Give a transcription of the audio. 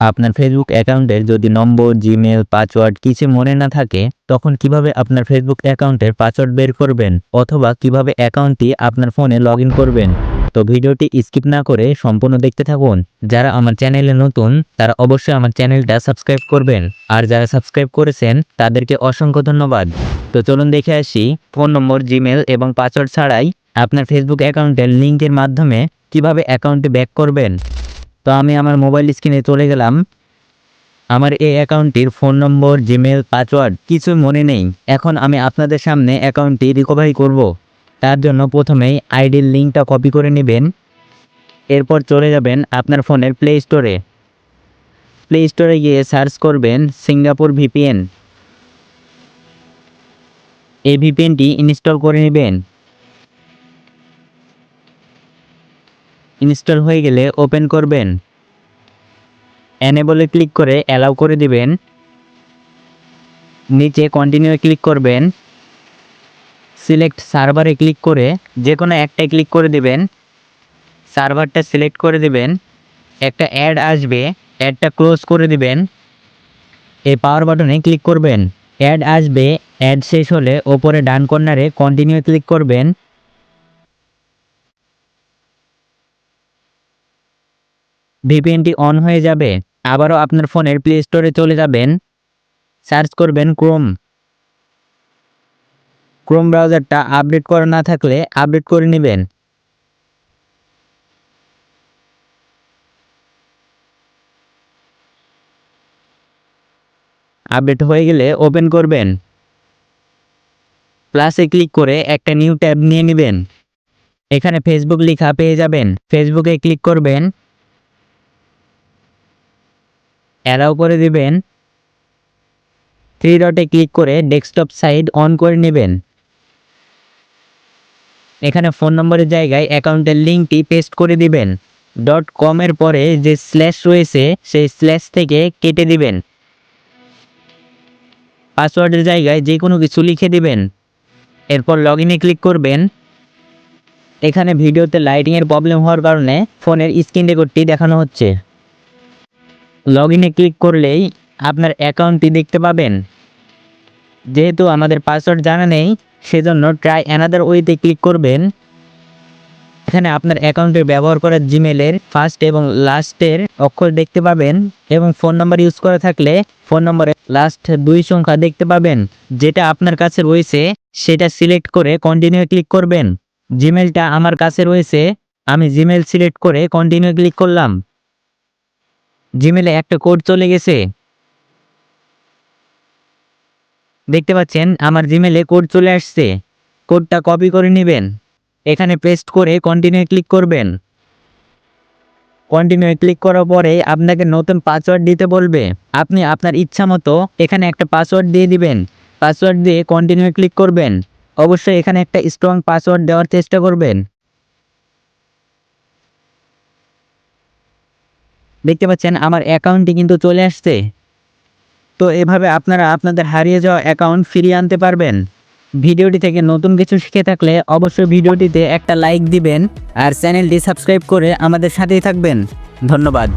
আপনার ফেসবুক অ্যাকাউন্টের যদি নম্বর জিমেল পাসওয়ার্ড কিছু মনে না থাকে, তখন কীভাবে আপনার ফেসবুক অ্যাকাউন্টের পাসওয়ার্ড বের করবেন অথবা কীভাবে অ্যাকাউন্টটি আপনার ফোনে লগ করবেন? তো ভিডিওটি স্কিপ না করে সম্পূর্ণ দেখতে থাকুন। যারা আমার চ্যানেলে নতুন, তারা অবশ্যই আমার চ্যানেলটা সাবস্ক্রাইব করবেন। আর যারা সাবস্ক্রাইব করেছেন, তাদেরকে অসংখ্য ধন্যবাদ। তো চলুন দেখে আসি, ফোন নম্বর জিমেল এবং পাসওয়ার্ড ছাড়াই আপনার ফেসবুক অ্যাকাউন্টের লিঙ্কের মাধ্যমে কীভাবে অ্যাকাউন্টে ব্যাক করবেন। তো আমি আমার মোবাইল স্ক্রিনে চলে গেলাম। আমার এই অ্যাকাউন্টটির ফোন নম্বর জিমেল পাসওয়ার্ড কিছু মনে নেই। এখন আমি আপনাদের সামনে অ্যাকাউন্টটি রিকভারি করব। তার জন্য প্রথমেই আইডির লিঙ্কটা কপি করে নেবেন। এরপর চলে যাবেন আপনার ফোনের প্লে স্টোরে প্লে স্টোরে গিয়ে সার্চ করবেন সিঙ্গাপুর ভিপিএন এই ভিপিএনটি ইনস্টল করে নেবেন। ইনস্টল হয়ে গেলে ওপেন করবেন। এনেবলে ক্লিক করে অ্যালাউ করে দিবেন। নিচে কন্টিনিউ ক্লিক করবেন। সিলেক্ট সার্ভারে ক্লিক করে যে কোনো একটাই ক্লিক করে দিবেন। সার্ভারটা সিলেক্ট করে দিবেন। একটা অ্যাড আসবে অ্যাডটা ক্লোজ করে দিবেন। এই পাওয়ার বাটনে ক্লিক করবেন। অ্যাড আসবে অ্যাড শেষ হলে ওপরে ডান কর্নারে কন্টিনিউ ক্লিক করবেন। ভিপিএনটি অন হয়ে যাবে। আবারও আপনার ফোনের প্লে স্টোরে চলে যাবেন। সার্চ করবেন ক্রোম ক্রোম ব্রাউজারটা আপডেট করা না থাকলে আপডেট করে নেবেন। আপডেট হয়ে গেলে ওপেন করবেন। প্লাসে ক্লিক করে একটা নিউ ট্যাব নিয়ে নেবেন। এখানে ফেসবুক লেখা পেয়ে যাবেন। ফেসবুকে ক্লিক করবেন। অ্যালাউ করে দিবেন। থ্রি ডটে ক্লিক করে ডেস্কটপ সাইড অন করে নেবেন। এখানে ফোন নম্বরের জায়গায় অ্যাকাউন্টের লিঙ্কটি পেস্ট করে দিবেন। ডট কমের পরে যে স্ল্যাশ রয়েছে, সেই স্ল্যাশ থেকে কেটে দিবেন। পাসওয়ার্ডের জায়গায় যে কোনো কিছু লিখে দিবেন। এরপর লগ ইনে ক্লিক করবেন। এখানে ভিডিওতে লাইটিংয়ের প্রবলেম হওয়ার কারণে ফোনের স্ক্রিন রেকর্ডটি দেখানো হচ্ছে। লগ ইনে ক্লিক করলেই আপনার অ্যাকাউন্টটি দেখতে পাবেন। যেহেতু আমাদের পাসওয়ার্ড জানা নেই, সেজন্য ট্রাই অ্যানাদার ওয়েতে ক্লিক করবেন। এখানে আপনার অ্যাকাউন্টের ব্যবহার করা জিমেলের ফার্স্ট এবং লাস্টের অক্ষর দেখতে পাবেন এবং ফোন নাম্বার ইউজ করা থাকলে ফোন নম্বরের লাস্ট দুই সংখ্যা দেখতে পাবেন। যেটা আপনার কাছে রয়েছে, সেটা সিলেক্ট করে কন্টিনিউ ক্লিক করবেন। জিমেলটা আমার কাছে রয়েছে, আমি জিমেল সিলেক্ট করে কন্টিনিউ ক্লিক করলাম। জিমেলে একটা কোড চলে গেছে। দেখতে পাচ্ছেন, আমার জিমেলে কোড চলে আসছে। কোডটা কপি করে নেবেন। এখানে পেস্ট করে কন্টিনিউ ক্লিক করবেন। কন্টিনিউ ক্লিক করার পরে আপনাকে নতুন পাসওয়ার্ড দিতে বলবে। আপনি আপনার ইচ্ছা মতো এখানে একটা পাসওয়ার্ড দিয়ে দিবেন। পাসওয়ার্ড দিয়ে কন্টিনিউ ক্লিক করবেন। অবশ্যই এখানে একটা স্ট্রং পাসওয়ার্ড দেওয়ার চেষ্টা করবেন। দেখতে পাচ্ছেন আমার অ্যাকাউন্টটি কিন্তু চলে আসছে। তো এভাবে আপনারা আপনাদের হারিয়ে যাওয়া অ্যাকাউন্ট ফিরিয়ে আনতে পারবেন। ভিডিওটি থেকে নতুন কিছু শিখে থাকলে অবশ্যই ভিডিওটিতে একটা লাইক দিবেন আর চ্যানেলটি সাবস্ক্রাইব করে আমাদের সাথেই থাকবেন। ধন্যবাদ।